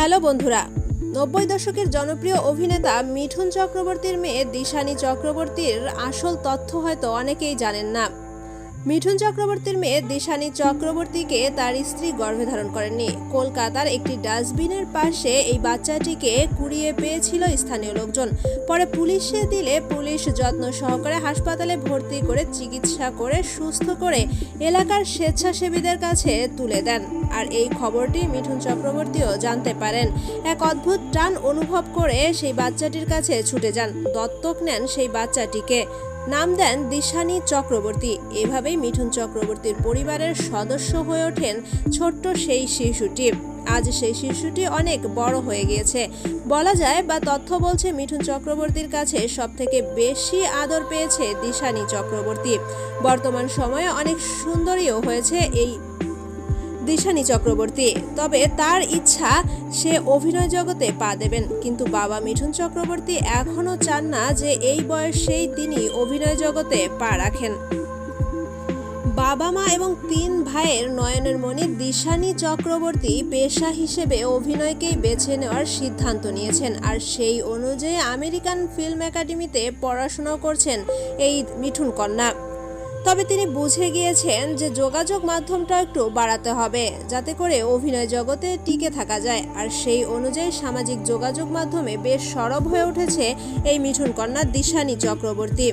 Hello বন্ধুরা, নব্বই দশকের জনপ্রিয় অভিনেতা মিঠুন চক্রবর্তীর মেয়ে দিশানি চক্রবর্তীর আসল তথ্য হয়তো অনেকেই জানেন না। মিঠুন চক্রবর্তীর মেয়ে দিশানি চক্রবর্তীকে তার স্ত্রী গর্ভে ধারণ করেননি। কলকাতার একটি ডাস্টবিনের পাশে এই বাচ্চাটিকে কুড়িয়ে পেয়েছিল স্থানীয় লোকজন। পরে পুলিশে দিলে পুলিশ যত্ন সহকারে হাসপাতালে ভর্তি করে চিকিৎসা করে সুস্থ করে এলাকার স্বেচ্ছাসেবীদের কাছে তুলে দেন। আর এই খবরটি মিঠুন চক্রবর্তীও জানতে পারেন। এক অদ্ভুত টান অনুভব করে সেই বাচ্চাটির কাছে ছুটে যান। দত্তক নেন সেই বাচ্চাটিকে। নাম দেন দিশানি চক্রবর্তী। এভাবেই মিঠুন চক্রবর্তীর পরিবারের সদস্য হয়ে ওঠেন ছোট্ট সেই শিশুটি। আজ সেই শিশুটি অনেক বড় হয়ে গিয়েছে। বলা যায় বা তথ্য বলছে মিঠুন চক্রবর্তীর কাছে সব থেকে বেশি আদর পেয়েছে দিশানি চক্রবর্তী। বর্তমান সময়ে অনেক সুন্দরীও হয়েছে এই দিশানি চক্রবর্তী। তবে তার ইচ্ছা, সে অভিনয় জগতে পা দেবেন। কিন্তু বাবা মিঠুন চক্রবর্তী এখনও চান না যে এই বয়সেই তিনি অভিনয় জগতে পা রাখেন। বাবা মা এবং তিন ভাইয়ের নয়নের মণি দিশানি চক্রবর্তী পেশা হিসেবে অভিনয়কেই বেছে নেওয়ার সিদ্ধান্ত নিয়েছেন। আর সেই অনুযায়ী আমেরিকান ফিল্ম একাডেমিতে পড়াশোনা করছেন এই মিঠুন কন্যা। তবে তিনি বুঝে গিয়েছেন যে যোগাযোগ মাধ্যমটা একটু বাড়াতে হবে, যাতে করে অভিনয় জগতে টিকে থাকা যায়। আর সেই অনুযায়ী সামাজিক যোগাযোগ মাধ্যমে বেশ সরব হয়ে উঠেছে এই মিঠুন কন্যা দিশানি চক্রবর্তী।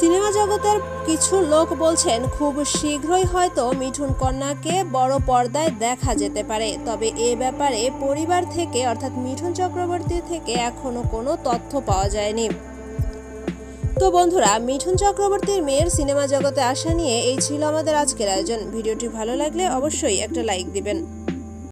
সিনেমা জগতের কিছু লোক বলছেন, খুব শীঘ্রই হয়তো মিঠুন কন্যাকে বড় পর্দায় দেখা যেতে পারে। তবে এ ব্যাপারে পরিবার থেকে, অর্থাৎ মিঠুন চক্রবর্তী থেকে এখনও কোনো তথ্য পাওয়া যায়নি। তো বন্ধুরা, মিঠুন চক্রবর্তীর মেয়ের সিনেমা জগতে আসা নিয়ে এই ছিল আমাদের আজকের আয়োজন। ভিডিওটি ভালো লাগলে অবশ্যই একটা লাইক দিবেন।